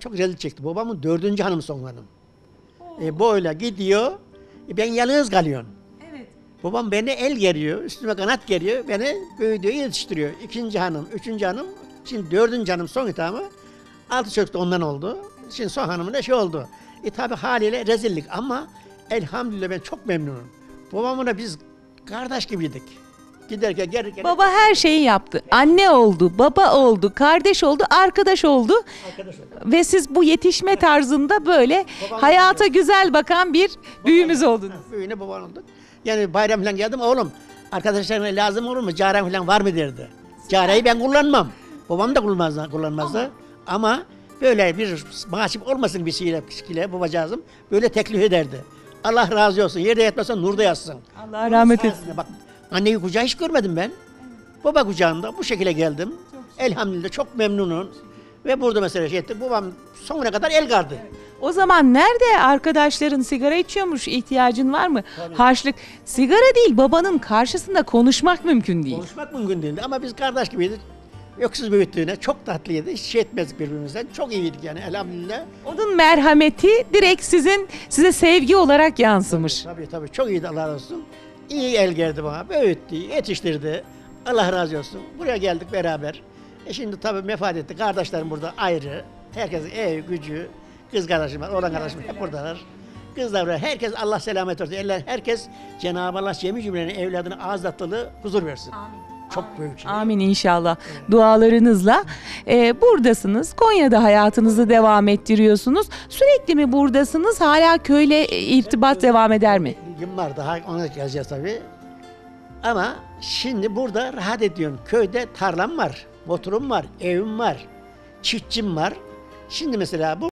Çok rezil çekti. Babamın dördüncü hanım son hanım. E, böyle gidiyor. E, ben yalnız kalıyorum. Evet. Babam beni el geriyor, üstüme kanat geriyor, beni büyütüyor, yetiştiriyor. İkinci hanım, üçüncü hanım, şimdi dördüncü hanım son hitamı. Altı çocuk da ondan oldu. Şimdi son hanımın da şey oldu. E tabi haliyle rezillik ama elhamdülillah ben çok memnunum. Babamla biz kardeş gibiydik. Giderken gelirken Baba her şeyi yaptı. Anne oldu, baba oldu, kardeş oldu, arkadaş oldu. arkadaş olduk. Ve siz bu yetişme tarzında böyle hayata güzel bakan bir büyüğümüz oldunuz. Büyüğüne baban olduk. Yani bayram falan geldim oğlum arkadaşlarına lazım olur mu? Caren falan var mı derdi. Careyi ben kullanmam. Babam da kullanmazdı. kullanmazdı. Ama böyle bir mahsip olmasın bir şeyle, kişiyle babacağızım böyle teklif ederdi. Allah razı olsun. Yerde yatmasa nurda yatsın. Allah rahmet etsin. Sayesinde Bak anneyi kucağı hiç görmedim ben. Baba kucağında bu şekilde geldim. Elhamdülillah çok memnunum. Ve burada mesela şey etti. Babam sonuna kadar el gardı. O zaman nerede arkadaşların sigara içiyormuş ihtiyacın var mı? Harçlık. Sigara değil babanın karşısında konuşmak mümkün değil. Konuşmak mümkün değildi ama biz kardeş gibiydik. Öksüz büyüttüğüne çok tatlıydı. Hiç şey etmezdik birbirimizden. Çok iyiydik yani elhamdülillah. Onun merhameti direkt sizin size sevgi olarak yansımış. Tabii tabii çok iyiydi Allah razı olsun. İyi el geldi bana. Büyüttü, yetiştirdi. Allah razı olsun. Buraya geldik beraber. E şimdi tabii vefat etti. Kardeşlerim burada ayrı. Herkesin ev, gücü, kız kardeşim var, oğlan kardeşim hep buradalar. Kızlar burada. Herkes Allah selamet olsun. Eller, herkes Cenab-ı Allah cemi cümlenin evladına ağız huzur versin. Çok büyük şey. Amin inşallah. Dualarınızla Ee, buradasınız. Konya'da hayatınızı devam ettiriyorsunuz. Sürekli mi buradasınız? Hala köyle e, irtibat devam eder mi? Gün var daha ona geleceğiz tabii. Ama şimdi burada rahat ediyorum. Köyde tarlam var, motorum var, evim var, çiftçim var. Şimdi mesela bu